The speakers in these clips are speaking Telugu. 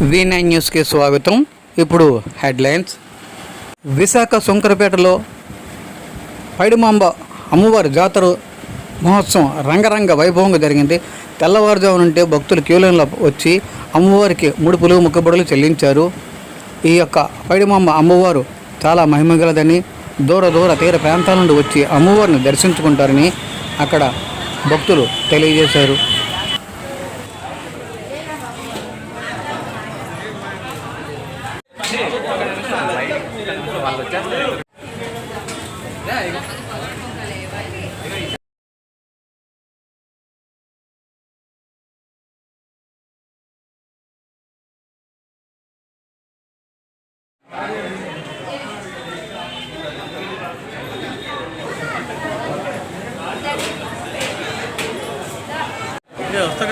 వి నైన్ న్యూస్కి స్వాగతం. ఇప్పుడు హెడ్లైన్స్. విశాఖ శంకరపేటలో పైడిమాంబ అమ్మవారి జాతర మహోత్సవం రంగరంగ వైభవంగా జరిగింది. తెల్లవారుజాము నుండి భక్తులు క్యూలైన్లో వచ్చి అమ్మవారికి ముడుపులు ముక్కుబడులు చెల్లించారు. ఈ యొక్క పైడిమాంబ అమ్మవారు చాలా మహిమగలదని దూర దూర తీర ప్రాంతాల నుండి వచ్చి అమ్మవారిని దర్శించుకుంటారని అక్కడ భక్తులు తెలియజేశారు. వస్తా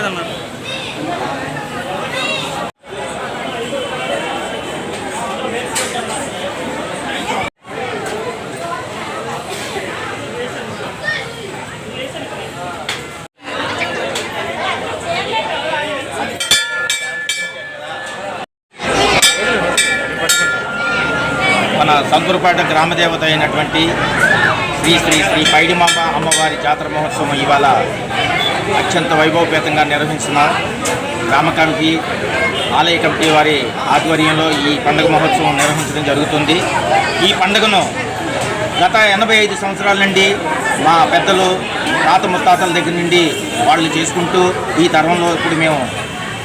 మన సంతూరుపేట గ్రామదేవత అయినటువంటి శ్రీ శ్రీ శ్రీ పైడిమాంబ అమ్మవారి జాతర మహోత్సవం ఇవాళ అత్యంత వైభవపేతంగా నిర్వహిస్తున్నారు. గ్రామ కమిటీ ఆలయ కమిటీ వారి ఆధ్వర్యంలో ఈ పండుగ మహోత్సవం నిర్వహించడం జరుగుతుంది. ఈ పండుగను గత ఎనభై ఐదు సంవత్సరాల నుండి మా పెద్దలు తాత ముత్తాతల దగ్గర నుండి వాళ్ళు చేసుకుంటూ ఈ తరంలో ఇప్పుడు మేము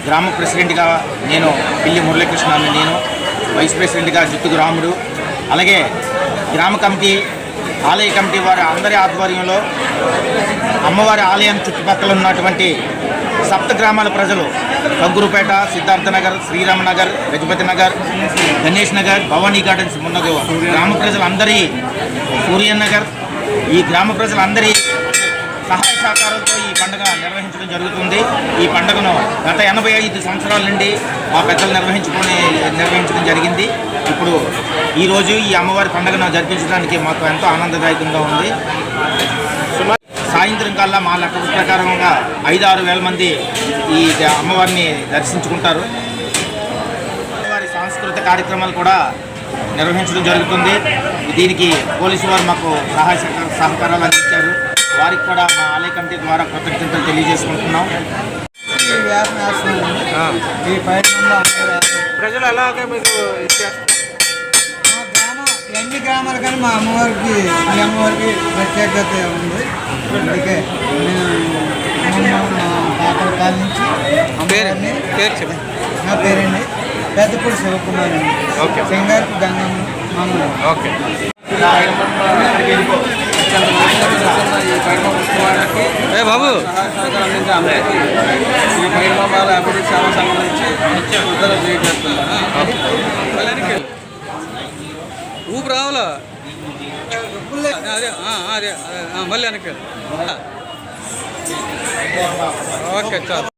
గ్రామ ప్రెసిడెంట్గా నేను పిల్లి మురళీకృష్ణ నేను వైస్ ప్రెసిడెంట్గా జుత్తుకు రాముడు అలాగే గ్రామ కమిటీ ఆలయ కమిటీ వారి అందరి ఆధ్వర్యంలో అమ్మవారి ఆలయం చుట్టుపక్కల ఉన్నటువంటి సప్త గ్రామాల ప్రజలు కంగురుపేట సిద్ధార్థనగర్ శ్రీరామనగర్ గజపతి నగర్ గణేష్ నగర్ భవానీ గార్డెన్స్ మున్నగు గ్రామ ప్రజలందరి సూర్యనగర్ నగర్ ఈ గ్రామ ప్రజలందరి సహాయ సహకారంతో ఈ పండుగ నిర్వహించడం జరుగుతుంది. ఈ పండుగను గత ఎనభై ఐదు సంవత్సరాల నుండి మా పెద్దలు నిర్వహించుకొని నిర్వహించడం జరిగింది. ఇప్పుడు ఈరోజు ఈ అమ్మవారి పండుగను జరిపించడానికి మాకు ఎంతో ఆనందదాయకంగా ఉంది. సాయంత్రం కల్లా మా లెక్క ప్రకారంగా ఐదు ఆరు వేల మంది ఈ అమ్మవారిని దర్శించుకుంటారు. అమ్మవారి సాంస్కృతిక కార్యక్రమాలు కూడా నిర్వహించడం జరుగుతుంది. దీనికి పోలీసు వారు మాకు సహాయ సహకారాలు అందించారు. వారికి కూడా మా ఆలయ కమిటీ ద్వారా కృతజ్ఞతలు తెలియజేసుకుంటున్నాం. ప్రజలు ఎలాగ మీకు మా గ్రామం ఎన్ని గ్రామాలు కానీ మా అమ్మవారికి ఈ అమ్మవారికి ప్రత్యేకత ఉంది. అందుకే మేము మా తాతల కాల నుంచి అమ్మవారిని నా పేరండి పెద్దపూడి శివకుమార్ అండి. ఓకే. సింగారపు గంగమ్మ మామూలు ఓకే. ఈ ఏ బాబు. సహాయ సహకారం అందించే అందరికీ ఈ పైన బాబాల అభివృద్ధి సేవ సంబంధించి నుంచి ఉత్తరం తెలియజేస్తున్నారు ఊపు రావాలా అదే అదే మళ్ళీ వెనక ఓకే చాలు.